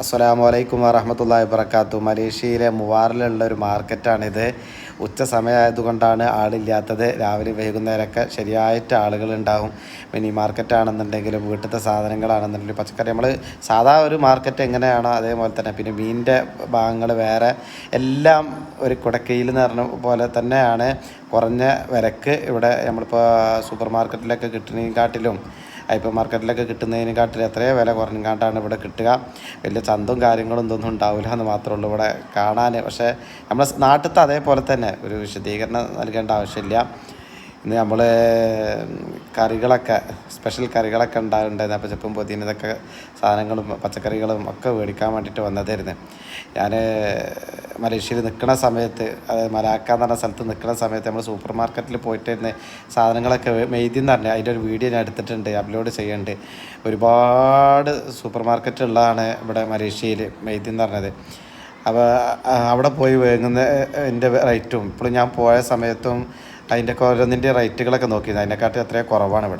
അസ്സലാമു വലൈക്കും വറഹമത്തല്ലാ വബർക്കാത്തു മലേഷ്യയിലെ മൂവാറിലുള്ള ഒരു മാർക്കറ്റാണിത്. ഉച്ച സമയമായതുകൊണ്ടാണ് ആളില്ലാത്തത്. രാവിലെ വൈകുന്നേരമൊക്കെ ശരിയായിട്ട് ആളുകളുണ്ടാവും. മിനി മാർക്കറ്റാണെന്നുണ്ടെങ്കിലും വീട്ടിലത്തെ സാധനങ്ങളാണെന്നുണ്ടെങ്കിലും പച്ചക്കറി. നമ്മൾ സാധാ ഒരു മാർക്കറ്റ് എങ്ങനെയാണോ അതേപോലെ തന്നെ. പിന്നെ മീനിന്റെ ഭാഗങ്ങൾ വേറെ. എല്ലാം ഒരു കുടക്കയിൽ എന്ന് പറഞ്ഞ പോലെ തന്നെയാണ്. കുറഞ്ഞ വിലക്ക് ഇവിടെ നമ്മളിപ്പോൾ സൂപ്പർ മാർക്കറ്റിലൊക്കെ കിട്ടുന്നതിനെക്കാട്ടിലും ഹൈപ്പർ മാർക്കറ്റിലൊക്കെ കിട്ടുന്നതിനെക്കാട്ടിൽ എത്രയോ വില കുറഞ്ഞാണ്ടാണ് ഇവിടെ കിട്ടുക. വലിയ ചന്തവും കാര്യങ്ങളും ഇതൊന്നും ഉണ്ടാവില്ല എന്ന് മാത്രമേ ഉള്ളൂ ഇവിടെ കാണാൻ പക്ഷേ നമ്മുടെ നാട്ടിലത്തെ അതേപോലെ തന്നെ ഒരു വിശദീകരണം നൽകേണ്ട ആവശ്യമില്ല. ഇന്ന് നമ്മൾ കറികളൊക്കെ സ്പെഷ്യൽ കറികളൊക്കെ ഉണ്ടാകുന്നുണ്ടായിരുന്നു അപ്പോൾ ചെപ്പും പൊതിന് ഇതൊക്കെ സാധനങ്ങളും പച്ചക്കറികളും ഒക്കെ മേടിക്കാൻ വേണ്ടിയിട്ട് വന്നതായിരുന്നു. ഞാൻ മലേഷ്യയിൽ നിൽക്കുന്ന സമയത്ത് അതായത് മലാക്ക എന്ന് പറഞ്ഞ സ്ഥലത്ത് നിൽക്കുന്ന സമയത്ത് നമ്മൾ സൂപ്പർ മാർക്കറ്റിൽ പോയിട്ടിരുന്ന് സാധനങ്ങളൊക്കെ മെയ്തി എന്ന് പറഞ്ഞാൽ അതിന്റെ ഒരു വീഡിയോ ഞാൻ എടുത്തിട്ടുണ്ട് അപ്ലോഡ് ചെയ്യുന്നുണ്ട്. ഒരുപാട് സൂപ്പർ മാർക്കറ്റ് ഉള്ളതാണ് ഇവിടെ മലേഷ്യയിൽ മെയ്തി എന്ന് പറഞ്ഞത്. അപ്പോൾ അവിടെ പോയി വാങ്ങുന്ന എന്റെ റേറ്റും. ഇപ്പോഴും ഞാൻ പോയ സമയത്തും അതിന്റെ ഓരോന്നിന്റെ റേറ്റുകളൊക്കെ നോക്കി അതിനെക്കാട്ടും എത്രയോ കുറവാണ് ഇവിടെ.